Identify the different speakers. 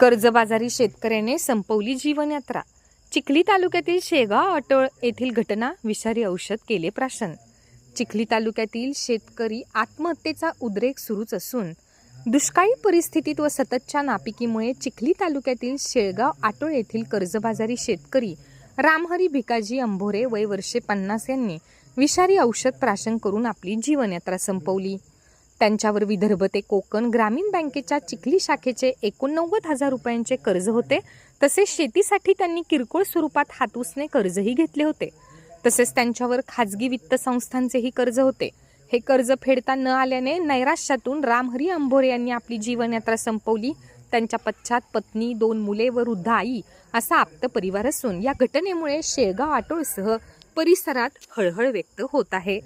Speaker 1: कर्जबाजारी शेतकऱ्याने संपवली जीवनयात्रा. चिखली तालुक्यातील शेगाव अटळ येथील घटना विषारी औषध केले प्राशन. चिखली तालुक्यातील शेतकरी आत्महत्येचा उद्रेक सुरूच असून दुष्काळी परिस्थितीत व सततच्या नापिकीमुळे चिखली तालुक्यातील शेळगाव आटोळ येथील कर्जबाजारी शेतकरी रामहरी भिकाजी अंभोरे वय वर्षे पन्नास यांनी विषारी औषध प्राशन करून आपली जीवनयात्रा संपवली. त्यांच्यावर विदर्भ ते कोकण ग्रामीण बँकेच्या चिखली शाखेचे एकोणनव्वद हजार रुपयांचे कर्ज होते. तसेच शेतीसाठी त्यांनी किरकोळ स्वरूपात हातूसने कर्जही घेतले होते. तसेच त्यांच्यावर खाजगी वित्त संस्थांचेही कर्ज होते. हे कर्ज फेडता न आल्याने नैराश्यातून रामहरी अंभोरे यांनी आपली जीवनयात्रा संपवली. त्यांच्या पश्चात पत्नी दोन मुले व वृद्ध आई असा आप्त परिवार असून या घटनेमुळे शेळगाव आटोळसह परिसरात हळहळ व्यक्त होत आहे.